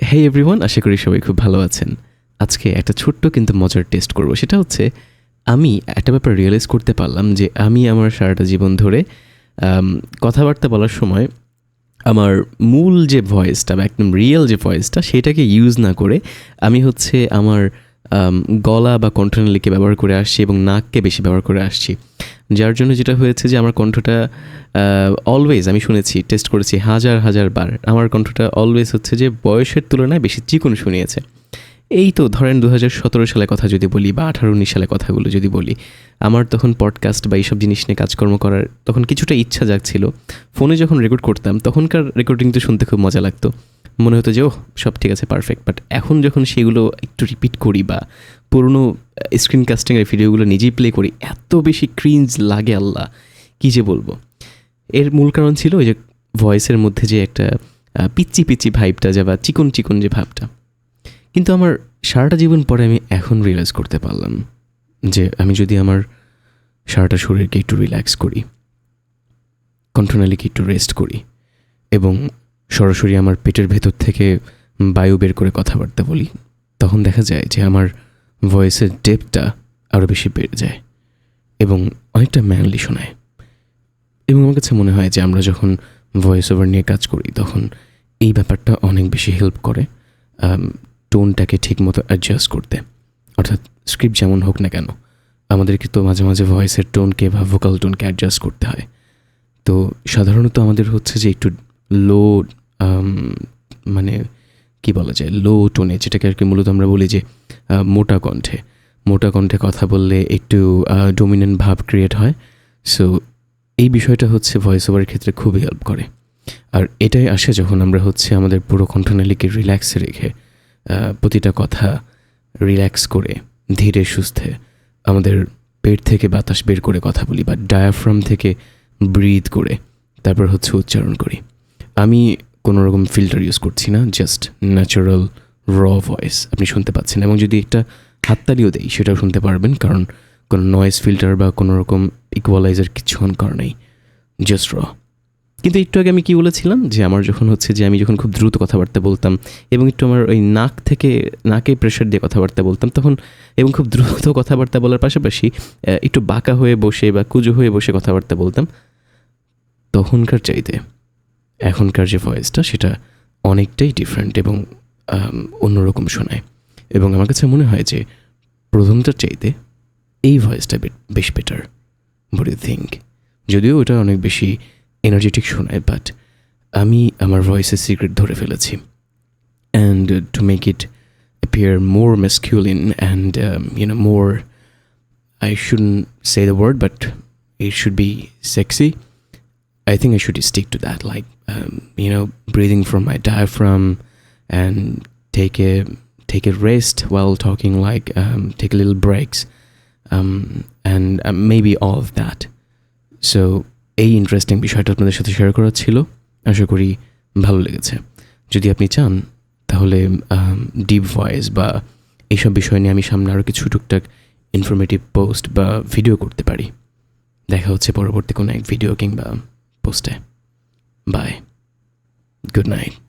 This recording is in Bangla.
হে এভরিওয়ান আশা করি সবাই খুব ভালো আছেন। আজকে একটা ছোট্ট কিন্তু মজার টেস্ট করব। সেটা হচ্ছে আমি একটা ব্যাপার রিয়েলাইজ করতে পারলাম যে আমি আমার সারাটা জীবন ধরে কথাবার্তা বলার সময় আমার মূল যে ভয়েসটা বা একদম রিয়েল যে ভয়েসটা সেটাকে ইউজ না করে আমি হচ্ছে আমার আম, গলা বা কণ্ঠনালীকে ব্যবহার করে আসছি এবং নাককে বেশি ব্যবহার করে আসছি। যার জন্য যেটা হয়েছে যে আমার কণ্ঠটা অলওয়েজ আমি শুনেছি টেস্ট করেছি হাজার হাজার বার। আমার কণ্ঠটা অলওয়েজ হচ্ছে যে বয়সের তুলনায় বেশি চিকন শুনিয়েছে। এই তো ধরেন দু হাজার সতেরো সালে কথা যদি বলি বা আঠারো উনিশ সালে কথাগুলো যদি বলি, আমার তখন পডকাস্ট বা এইসব জিনিস নিয়ে কাজকর্ম করার তখন কিছুটা ইচ্ছা জাগছিল। ফোনে যখন রেকর্ড করতাম, তখনকার রেকর্ডিং তো শুনতে খুব মজা লাগতো। মনে হতো যে ও সব ঠিক আছে পারফেক্ট বাট এখন যখন সেগুলো একটু রিপিট করি বা পুরনো স্ক্রিন কাস্টিংয়ের ভিডিওগুলো নিজেই প্লে করি এত বেশি ক্রিঞ্জ লাগে আল্লাহ কী যে বলব? এর মূল কারণ ছিল ওই যে ভয়েসের মধ্যে যে একটা আহ, পিচ্চি পিচ্চি ভাইবটা যা বা চিকন চিকন যে ভাবটা। কিন্তু আমার সারাটা জীবন পরে আমি এখন রিয়েলাইজ করতে পারলাম যে আমি যদি আমার সারাটা শরীরকে একটু রিল্যাক্স করি কণ্ঠনালীকে একটু রেস্ট করি এবং সরাসরি আমার পেটের ভেতর থেকে বায়ু বের করে কথাবার্তা বলি। তখন দেখা যায় যে আমার ভয়েসের ডেপটা আরও বেশি বেড়ে যায় এবং অনেকটা ম্যানলি শোনায়। এবং আমার কাছে মনে হয় যে আমরা যখন ভয়েস ওভার নিয়ে কাজ করি, তখন এই ব্যাপারটা অনেক বেশি হেল্প করে টোনটাকে ঠিকমতো অ্যাডজাস্ট করতে। অর্থাৎ স্ক্রিপ্ট যেমন হোক না কেন, আমাদেরকে তো মাঝে মাঝে ভয়েসের টোনকে বা ভোকাল টোনকে অ্যাডজাস্ট করতে হয়। তো সাধারণত আমাদের হচ্ছে যে একটু লো মানে কি বলা যায় লো টোনে যেটাকে আর কি মূলত আমরা বলি যে মোটা কণ্ঠে। মোটা কণ্ঠে কথা বললে একটু ডোমিনেন্ট ভাব ক্রিয়েট হয়। সো এই বিষয়টা হচ্ছে ভয়েস ওভারের ক্ষেত্রে খুবই হেল্প করে। আর এটাই আসে যখন আমরা হচ্ছে আমাদের পুরো কণ্ঠনালীকে রিল্যাক্সে রেখে প্রতিটা কথা রিল্যাক্স করে, ধীরে সুস্থে আমাদের পেট থেকে বাতাস বের করে কথা বলি বা ডায়াফ্রাম থেকে ব্রিথ করে, তারপর হচ্ছে উচ্চারণ করি। আমি কোনো রকম ফিল্টার ইউজ করছি না জাস্ট ন্যাচারাল র ভয়েস আপনি শুনতে পাচ্ছেন। এবং যদি একটা হাততালিও দেই, সেটাও শুনতে পারবেন, কারণ কোনো নয়েজ ফিল্টার বা কোনো রকম ইকুয়ালাইজার কিছু অন করা নেই জাস্ট র কিন্তু একটু আগে আমি কি বলেছিলাম, যে আমার যখন হচ্ছে যে আমি যখন খুব দ্রুত কথাবার্তা বলতাম, এবং একটু আমার ওই নাক থেকে, নাকে প্রেশার দিয়ে কথাবার্তা বলতাম, তখন এবং খুব দ্রুত কথাবার্তা বলার পাশাপাশি একটু বাঁকা হয়ে বসে বা কুজো হয়ে বসে কথাবার্তা বলতাম, তখনকার চাইতে এখনকার যে ভয়েসটা সেটা অনেকটাই ডিফারেন্ট এবং অন্যরকম শোনায়। এবং আমার কাছে মনে হয় যে প্রথমটার চাইতে এই ভয়েসটা বেশ বেটার বড ইউ থিঙ্ক যদিও ওটা অনেক বেশি এনার্জেটিক শোনায় বাট আমি আমার ভয়েসের সিক্রেট ধরে ফেলেছি। And to make it appear more masculine and um, you know more i shouldn't say the word but it should be sexy i think i should stick to that like um, you know breathing from my diaphragm and take a take a rest while talking like um, take a little breaks um, and uh, maybe all of that so এই ইন্টারেস্টিং বিষয়টা আপনাদের সাথে শেয়ার করা ছিল আশা করি ভালো লেগেছে যদি আপনি চান তাহলে ডিপ ভয়েস বা এইসব বিষয় নিয়ে আমি সামনে আরও কিছু টুকটাক ইনফরমেটিভ পোস্ট বা ভিডিও করতে পারি দেখা হচ্ছে পরবর্তী কোনো এক ভিডিও কিংবা poste. Bye. Good night.